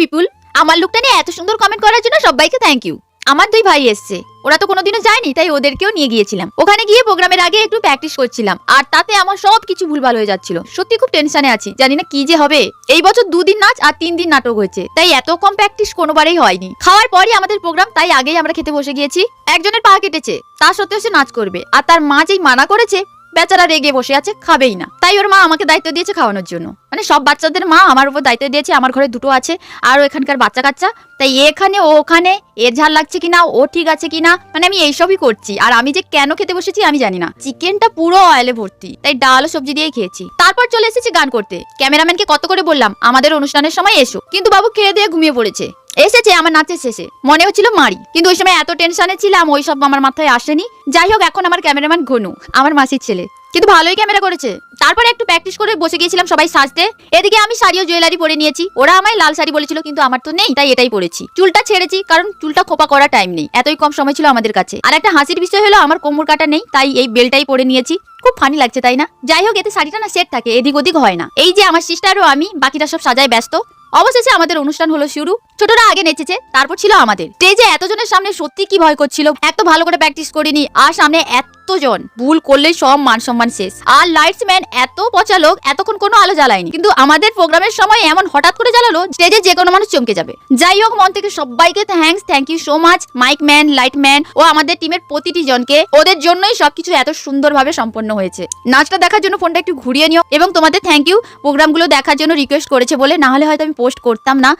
পিপুল, আমার লুকটা নিয়ে এত সুন্দর কমেন্ট করার জন্য সবাইকে থ্যাংক ইউ আমার দুই ভাই এসছে, ওরা তো কোনোদিনও যায়নি, তাই ওদেরকেও নিয়ে গিয়েছিলাম। ওখানে গিয়ে প্রোগ্রামের আগে একটু প্র্যাকটিস করছিলাম, আর তাতে আমার সব কিছু ভুলভাল হয়ে যাচ্ছিল। সত্যি খুব টেনশনে আছি, জানি না কি যে হবে। এই বছর দুদিন নাচ আর তিন দিন নাটক হয়েছে, তাই এত কম প্র্যাকটিস কোনোবারেই হয়নি। খাওয়ার পরই আমাদের প্রোগ্রাম তাই আগেই আমরা খেতে বসে গিয়েছি। একজনের পা কেটেছে, তা সত্ত্বেও সে নাচ করবে, আর তার মা যেই মানা করেছে বেচারা রেগে বসে আছে, খাবেই না। তাই ওর মা আমাকে দায়িত্ব দিয়েছে খাওয়ানোর জন্য। মানে সব বাচ্চাদের মা আমার উপর দায়িত্ব দিয়েছে, আমার ঘরে দুটো আছে আরও এখানকার বাচ্চা কাচ্চা তাই এখানে ও ওখানে এর ঝাল লাগছে কিনা, ও ঠিক আছে কিনা মানে আমি এইসবই করছি। আর আমি যে কেন খেতে বসেছি আমি জানি না। চিকেনটা পুরো অয়েলে ভর্তি, তাই ডাল ও সবজি দিয়েই খেয়েছি। তারপর চলে এসেছি গান করতে। ক্যামেরাম্যানকে কত করে বললাম, আমাদের অনুষ্ঠানের সময় এসো। কিন্তু বাবু খেয়ে দিয়ে ঘুমিয়ে পড়েছে। এসেছে আমার নাচের শেষে। মনে হচ্ছিল মারি। কিন্তু ওই সময় এত টেনশনে ছিলাম, ওই সব আমার মাথায় আসেনি। যাই হোক, এখন আমার ক্যামেরাম্যান ঘনু, আমার মাসির ছেলে। কিন্তু ভালোই ক্যামেরা করেছে। তারপরে একটু প্র্যাকটিস করে বসে গিয়েছিলাম সবাই সাজতে। এদিকে আমি শাড়ি ও জুয়েলারি পরে নিয়েছি। ওরা আমায় লাল শাড়ি বলেছিল, কিন্তু আমার তো নেই, তাই এটাই পরেছি। চুলটা ছেড়েছি, কারণ চুলটা খোপা করা টাইম নেই। এতই কম সময় ছিল আমাদের কাছে। আর একটা হাসির বিষয় হলো, আমার কোমর কাটা নেই, তাই এই বেলটাই পরে নিয়েছি। খুব ফানি লাগছে, তাই না? যাই হোক, এতে শাড়িটা না সেট থাকে, এদিক ওদিক হয় না। এই যে আমার সিস্টারও আমি বাকিটা সব সাজায় ব্যস্ত। অবশেষে আমাদের অনুষ্ঠান হলো শুরু। ছোটরা আগে নেচেছে, তারপর ছিল আমাদের। স্টেজে এতজনের সামনে সত্যি কি ভয় করছিল? এত ভালো করে প্র্যাকটিস করিনি, আর সামনে এতজন। ভুল করলেই সব মান সম্মান শেষ। আর লাইটস ম্যান এত পচা লোক, এতক্ষণ কোনো আলো জ্বালায়নি। কিন্তু আমাদের প্রোগ্রামের সময় এমন হঠাৎ করে জ্বালালো স্টেজে যে কোনো মানুষ চমকে যাবে। যাই হোক, মন থেকে সবাইকে thanks thank you so much mike man light man ও আমাদের টিমের প্রতিটি জনকে। ওদের জন্যই সবকিছু এত সুন্দরভাবে সম্পন্ন হয়েছে। নাচটা দেখার জন্য ফোনটা একটু ঘুরিয়ে নিও, এবং তোমাদের থ্যাংক ইউ প্রোগ্রামগুলো দেখার জন্য রিকোয়েস্ট করেছে বলে, না হলে হয়তো আমি পোস্ট করতাম না।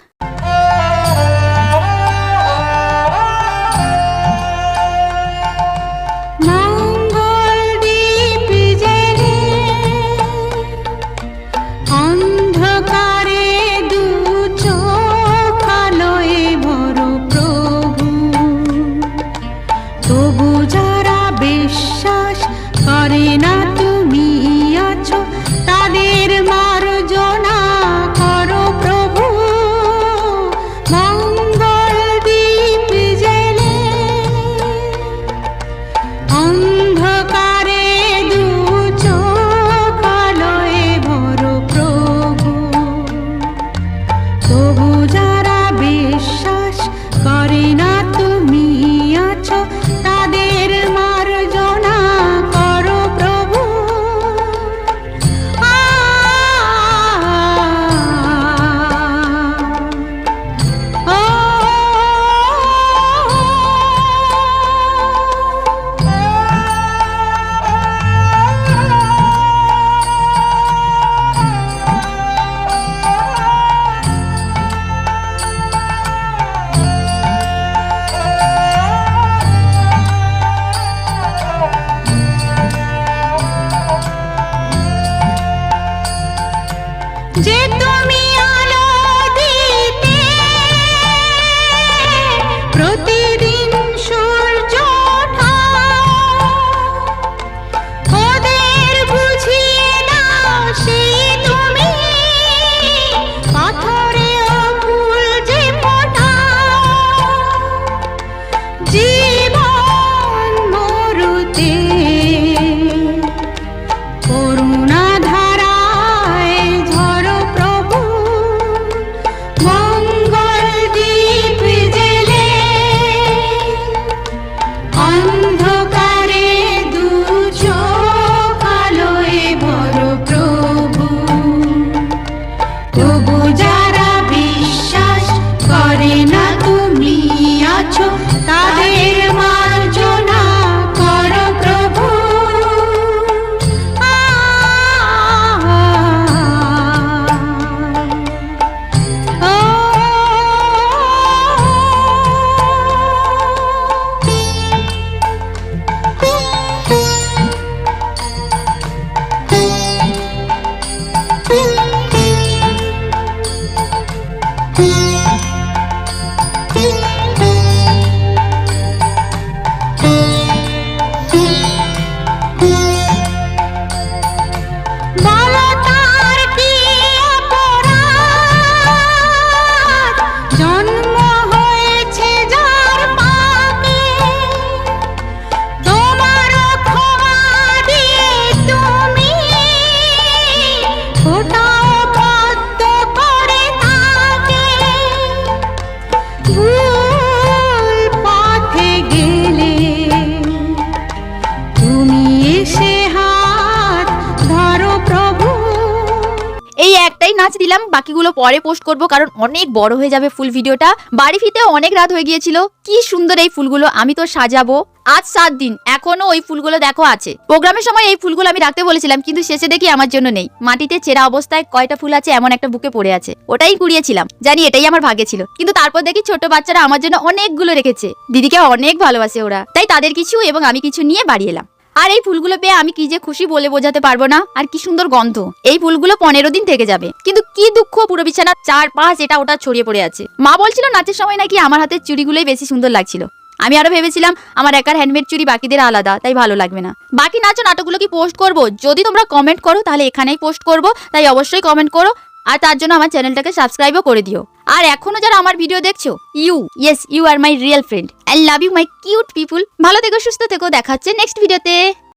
Чтобы দিলাম, বাকিগুলো পরে পোস্ট করব, কারণ অনেক বড় হয়ে যাবে ফুল ভিডিওটা বাড়ি ফিরতে অনেক রাত হয়ে গিয়েছিল। কি সুন্দর এই ফুলগুলো, আমি তো সাজাবো। আজ সাত দিন, এখনও ওই ফুলগুলো দেখো আছে। প্রোগ্রামের সময় এই ফুলগুলো আমি রাখতে বলেছিলাম, কিন্তু শেষে দেখি আমার জন্য নেই। মাটিতে চেরা অবস্থায় কয়টা ফুল আছে এমন একটা বুকে পড়ে আছে। ওটাই কুড়িয়েছিলাম। জানি এটাই আমার ভাগ্যে ছিল। কিন্তু তারপর দেখি ছোট বাচ্চারা আমার জন্য অনেকগুলো রেখেছে। দিদিকে অনেক ভালোবাসে ওরা। তাই তাদের কিছু এবং আমি কিছু নিয়ে বাড়ি এলাম। আর এই ফুলগুলো পেয়ে আমি কি যে খুশি বলে বোঝাতে পারব না? আর কি সুন্দর গন্ধ। এই ফুলগুলো পনেরো দিন থেকে যাবে। কিন্তু কি দুঃখ, পুরো বিছানা চার পাঁচ এটা ওটা ছড়িয়ে পড়ে আছে। মা বলছিল নাচের সময় নাকি আমার হাতের চুড়িগুলোই বেশি সুন্দর লাগছিল। আমি আরও ভেবেছিলাম, আমার একার হ্যান্ডমেড চুরি বাকিদের আলাদা, তাই ভালো লাগবে না। বাকি নাচ নাটকগুলো কি পোস্ট করব? যদি তোমরা কমেন্ট করো, তাহলে এখানেই পোস্ট করব। তাই অবশ্যই কমেন্ট করো। আর তার জন্য আমার চ্যানেলটাকে সাবস্ক্রাইবও করে দিও। আর এখনও যারা আমার ভিডিও দেখছ you yes you are my real friend I love you my cute people ভালো থেকো, সুস্থ থেকো দেখাচ্ছে নেক্সট ভিডিওতে